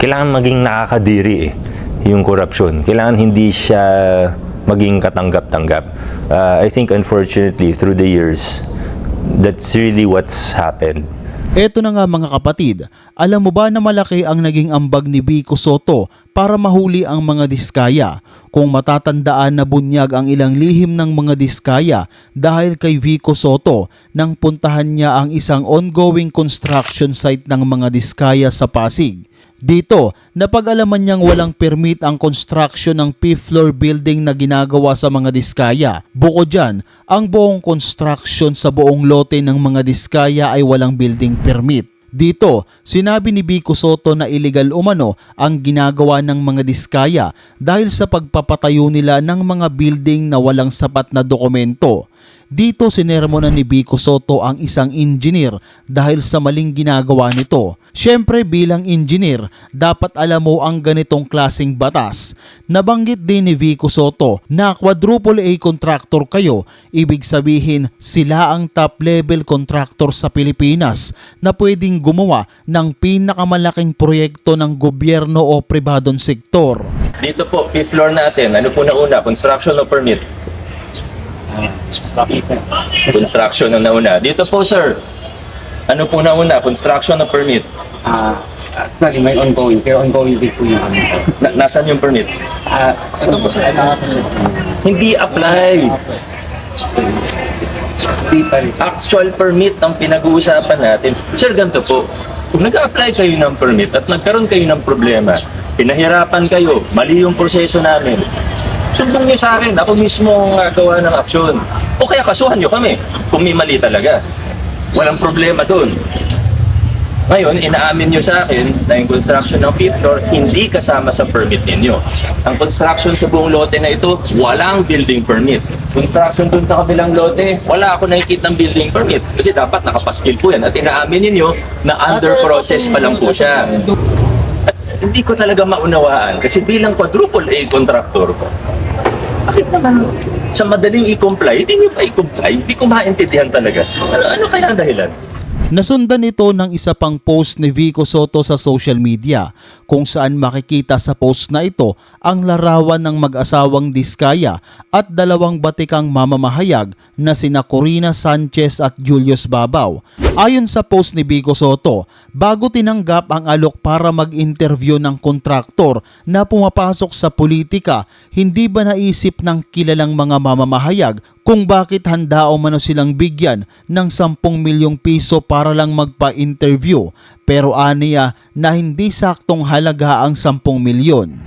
kailangan maging nakakadiri eh, yung korupsyon. Kailangan hindi siya maging katanggap-tanggap. Uh, I think unfortunately through the years, that's really what's happened. Eto na nga mga kapatid, alam mo ba na malaki ang naging ambag ni Vico Soto para mahuli ang mga diskaya? Kung matatandaan na bunyag ang ilang lihim ng mga diskaya dahil kay Vico Soto nang puntahan niya ang isang ongoing construction site ng mga diskaya sa Pasig. Dito, napag-alaman niyang walang permit ang construction ng fifth floor building na ginagawa sa mga diskaya. Bukod dyan, ang buong construction sa buong lote ng mga diskaya ay walang building permit. Dito, sinabi ni Vico Soto na illegal umano ang ginagawa ng mga diskaya dahil sa pagpapatayo nila ng mga building na walang sapat na dokumento. Dito sinermonan ni Vico Soto ang isang engineer dahil sa maling ginagawa nito. Siyempre bilang engineer, dapat alam mo ang ganitong klasing batas. Nabanggit din ni Vico Soto na quadruple A contractor kayo, ibig sabihin sila ang top level contractor sa Pilipinas na pwedeng gumawa ng pinakamalaking proyekto ng gobyerno o pribadong sektor. Dito po, fifth floor natin. Ano po na una? Construction o permit? Construction ang nauna. Dito po, sir. Ano po na una? Construction o permit? Ah, actually, may ongoing, pero ongoing din po yung ano. Na- nasaan yung permit? Ah, ito po sa ano, Hindi apply. di pa rin. Actual permit ang pinag-uusapan natin. Sir, ganito po. Kung nag-apply kayo ng permit at nagkaroon kayo ng problema, pinahirapan kayo, mali yung proseso namin, sumbong nyo sa akin, ako mismo ang gagawa ng aksyon. O kaya kasuhan nyo kami kung may mali talaga. Walang problema doon. Ngayon, inaamin nyo sa akin na yung construction ng fifth floor hindi kasama sa permit ninyo. Ang construction sa buong lote na ito, walang building permit. Construction dun sa kabilang lote, wala ako nakikita ng building permit. Kasi dapat nakapaskil po yan. At inaamin ninyo na under process pa lang po siya. At hindi ko talaga maunawaan kasi bilang quadruple A contractor ko, bakit naman sa madaling i-comply, hindi nyo pa i-comply? Hindi ko maintindihan talaga. Ano, ano kaya ang dahilan? Nasundan ito ng isa pang post ni Vico Soto sa social media kung saan makikita sa post na ito ang larawan ng mag-asawang Diskaya at dalawang batikang mamamahayag na sina Corina Sanchez at Julius Babaw. Ayon sa post ni Vico Soto, bago tinanggap ang alok para mag-interview ng kontraktor na pumapasok sa politika, hindi ba naisip ng kilalang mga mamamahayag kung bakit handa o mano silang bigyan ng 10 milyong piso para lang magpa-interview pero aniya na hindi saktong halaga ang 10 milyon.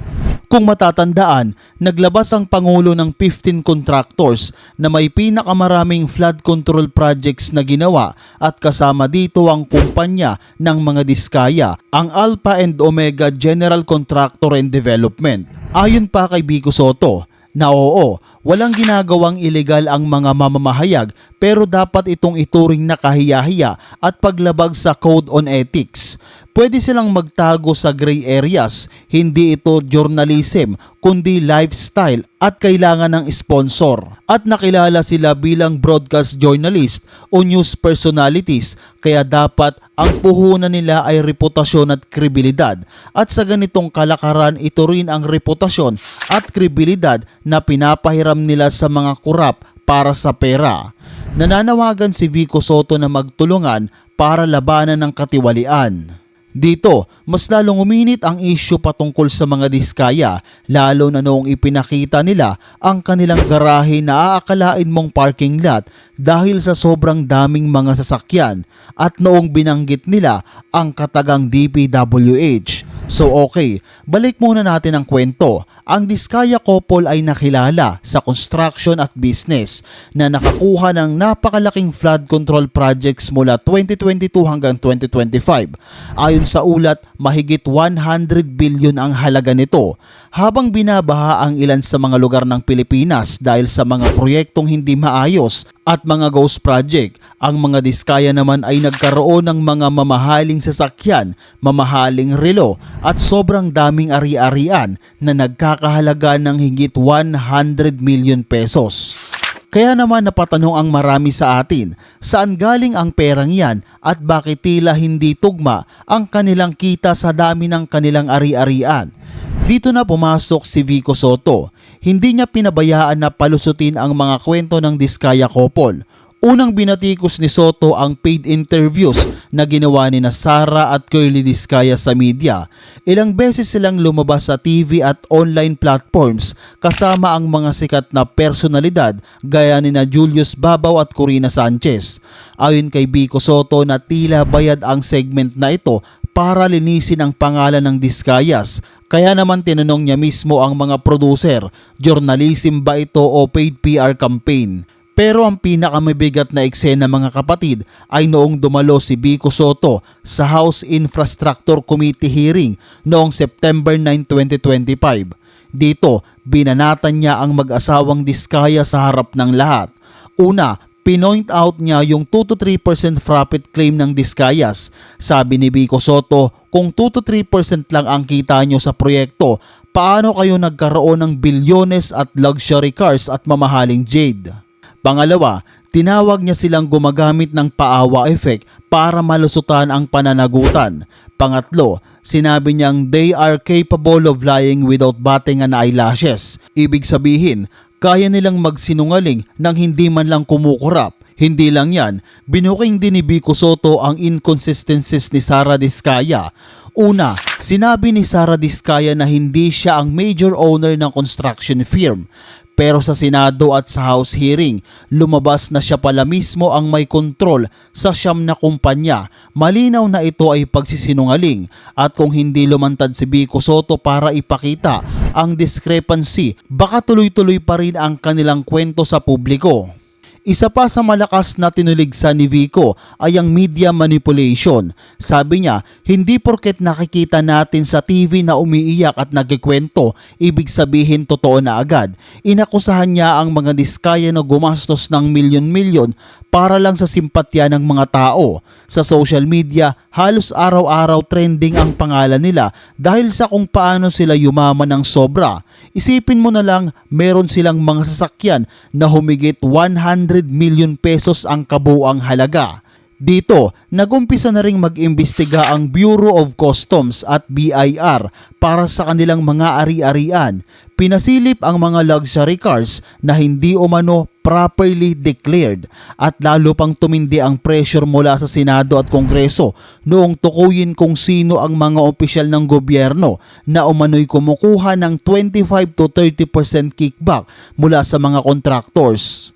Kung matatandaan, naglabas ang Pangulo ng 15 contractors na may pinakamaraming flood control projects na ginawa at kasama dito ang kumpanya ng mga diskaya, ang Alpha and Omega General Contractor and Development. Ayon pa kay Bico Soto, na oo, walang ginagawang ilegal ang mga mamamahayag pero dapat itong ituring na kahiyahiya at paglabag sa Code on Ethics. Pwede silang magtago sa gray areas, hindi ito journalism kundi lifestyle at kailangan ng sponsor. At nakilala sila bilang broadcast journalist o news personalities kaya dapat ang puhunan nila ay reputasyon at kredibilidad. At sa ganitong kalakaran ito rin ang reputasyon at kredibilidad na pinapahiram nila sa mga kurap para sa pera. Nananawagan si Vico Soto na magtulungan para labanan ng katiwalian. Dito, mas lalong uminit ang issue patungkol sa mga diskaya lalo na noong ipinakita nila ang kanilang garahe na aakalain mong parking lot dahil sa sobrang daming mga sasakyan at noong binanggit nila ang katagang DPWH. So okay, balik muna natin ang kwento. Ang Diskaya couple ay nakilala sa construction at business na nakakuha ng napakalaking flood control projects mula 2022 hanggang 2025. Ayon sa ulat, mahigit 100 billion ang halaga nito habang binabaha ang ilan sa mga lugar ng Pilipinas dahil sa mga proyektong hindi maayos at mga ghost project. Ang mga diskaya naman ay nagkaroon ng mga mamahaling sasakyan, mamahaling relo at sobrang daming ari-arian na nagkakahalaga ng higit 100 million pesos. Kaya naman napatanong ang marami sa atin, saan galing ang perang yan at bakit tila hindi tugma ang kanilang kita sa dami ng kanilang ari-arian. Dito na pumasok si Vico Soto. Hindi niya pinabayaan na palusutin ang mga kwento ng Diskaya Couple. Unang binatikos ni Soto ang paid interviews na ginawa ni na Sara at Curly Diskaya sa media. Ilang beses silang lumabas sa TV at online platforms kasama ang mga sikat na personalidad gaya ni na Julius Babaw at Corina Sanchez. Ayon kay Vico Soto na tila bayad ang segment na ito para linisin ang pangalan ng Diskayas. Kaya naman tinanong niya mismo ang mga producer, journalism ba ito o paid PR campaign? Pero ang pinakamabigat na eksena mga kapatid ay noong dumalo si Vico Soto sa House Infrastructure Committee hearing noong September 9, 2025. Dito, binanatan niya ang mag-asawang diskaya sa harap ng lahat. Una, pinoint out niya yung 2 to 3% profit claim ng Diskayas. Sabi ni Vico Soto, kung 2 to 3% lang ang kita nyo sa proyekto, paano kayo nagkaroon ng bilyones at luxury cars at mamahaling jade? Pangalawa, tinawag niya silang gumagamit ng paawa effect para malusutan ang pananagutan. Pangatlo, sinabi niyang they are capable of lying without batting an eyelashes. Ibig sabihin, kaya nilang magsinungaling nang hindi man lang kumukurap. Hindi lang yan, binuking din ni Vico Soto ang inconsistencies ni Sara Diskaya. Una, sinabi ni Sara Diskaya na hindi siya ang major owner ng construction firm. Pero sa Senado at sa House hearing, lumabas na siya pala mismo ang may kontrol sa siyam na kumpanya. Malinaw na ito ay pagsisinungaling at kung hindi lumantad si Vico Soto para ipakita ang discrepancy, baka tuloy-tuloy pa rin ang kanilang kwento sa publiko. Isa pa sa malakas na tinuligsa ni Vico ay ang media manipulation. Sabi niya, hindi porket nakikita natin sa TV na umiiyak at nagkikwento, ibig sabihin totoo na agad. Inakusahan niya ang mga diskaya na gumastos ng milyon-milyon para lang sa simpatya ng mga tao. Sa social media, halos araw-araw trending ang pangalan nila dahil sa kung paano sila yumaman ng sobra. Isipin mo na lang, meron silang mga sasakyan na humigit 100 million pesos ang kabuang halaga. Dito, nagumpisa na ring mag-imbestiga ang Bureau of Customs at BIR para sa kanilang mga ari-arian. Pinasilip ang mga luxury cars na hindi umano properly declared at lalo pang tumindi ang pressure mula sa Senado at Kongreso noong tukuyin kung sino ang mga opisyal ng gobyerno na umano'y kumukuha ng 25 to 30% kickback mula sa mga contractors.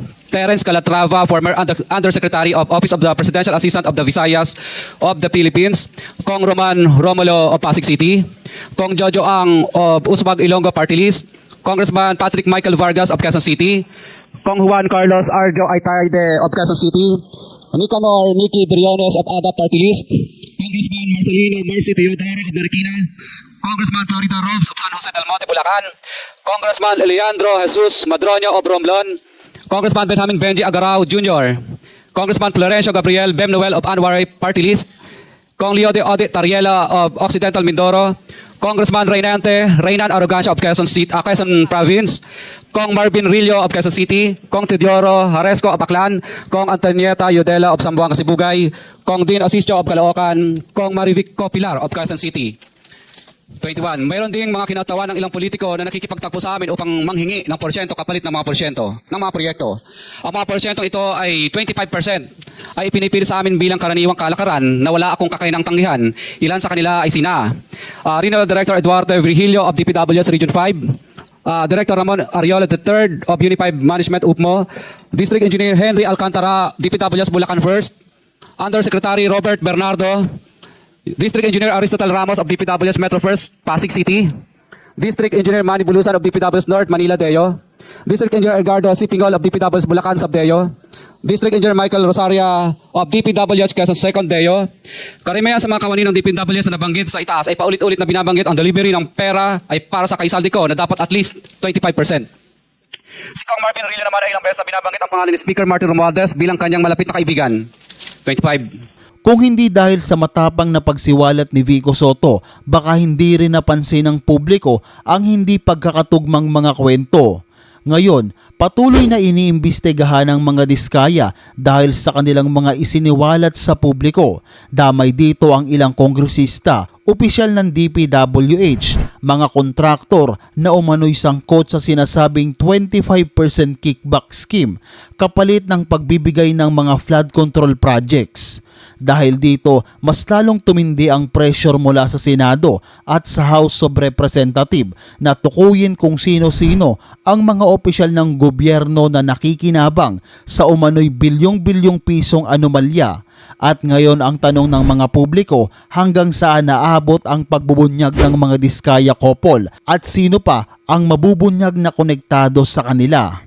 Terence Calatrava, former Under- Undersecretary of Office of the Presidential Assistant of the Visayas of the Philippines, Kong Roman Romulo of Pasig City, Kong Jojo Ang of Usbag Ilonggo Party List, Congressman Patrick Michael Vargas of Quezon City, Kong Juan Carlos Arjo Aitaide of Quezon City, Nicanor Nicky Briones of ADA Party List, Congressman Marcelino Mercy Teodoro of Marikina, Congressman Florida Robes of San Jose del Monte, Bulacan, Congressman Leandro Jesus Madroño of Romblon, Congressman Benjamin Benji Agarao Jr., Congressman Florencio Gabriel Bem Noel of Anwar Party List, Kong Leo de Audit Tariela of Occidental Mindoro, Congressman Reynante Reynan Arrogancia of Quezon, City, ah, Quezon Province, Kong Marvin Rillo of Quezon City, Kong Teodoro Haresco of Aklan, Kong Antonieta Yudela of Sambuanga Sibugay, Kong Dean Asisio of Caloocan, Kong Marivic Copilar of Quezon City. 21. Mayroon ding mga kinatawa ng ilang politiko na nakikipagtakbo sa amin upang manghingi ng porsyento kapalit ng mga porsyento ng mga proyekto. Ang mga porsyentong ito ay 25% ay ipinipili sa amin bilang karaniwang kalakaran na wala akong kakainang tanggihan. Ilan sa kanila ay sina uh, Regional Director Eduardo Virgilio of DPWS Region 5, uh, Director Ramon Ariola III of Unified Management UPMO, District Engineer Henry Alcantara, DPWS Bulacan First, Undersecretary Robert Bernardo, District Engineer Aristotle Ramos of DPWS Metro First, Pasig City. District Engineer Manny Bulusan of DPWS North, Manila Deo. District Engineer Edgardo C. Pingol of DPWS Bulacan, Sabdeo. District Engineer Michael Rosaria of DPWH Quezon Second Deo. Karamihan sa mga kawani ng DPWH na nabanggit sa itaas ay paulit-ulit na binabanggit ang delivery ng pera ay para sa kaisaldi ko na dapat at least 25%. Si Kong Marvin Rilla naman ay ilang beses na binabanggit ang pangalan ni Speaker Martin Romualdez bilang kanyang malapit na kaibigan. 25. Kung hindi dahil sa matapang na pagsiwalat ni Vico Soto, baka hindi rin napansin ng publiko ang hindi pagkakatugmang mga kwento. Ngayon, patuloy na iniimbestigahan ng mga diskaya dahil sa kanilang mga isiniwalat sa publiko. Damay dito ang ilang kongresista, opisyal ng DPWH, mga kontraktor na umano'y sangkot sa sinasabing 25% kickback scheme kapalit ng pagbibigay ng mga flood control projects. Dahil dito, mas lalong tumindi ang pressure mula sa Senado at sa House of Representative na tukuyin kung sino-sino ang mga opisyal ng gobyerno na nakikinabang sa umano'y bilyong-bilyong pisong anomalya. At ngayon ang tanong ng mga publiko hanggang saan naabot ang pagbubunyag ng mga diskaya couple at sino pa ang mabubunyag na konektado sa kanila.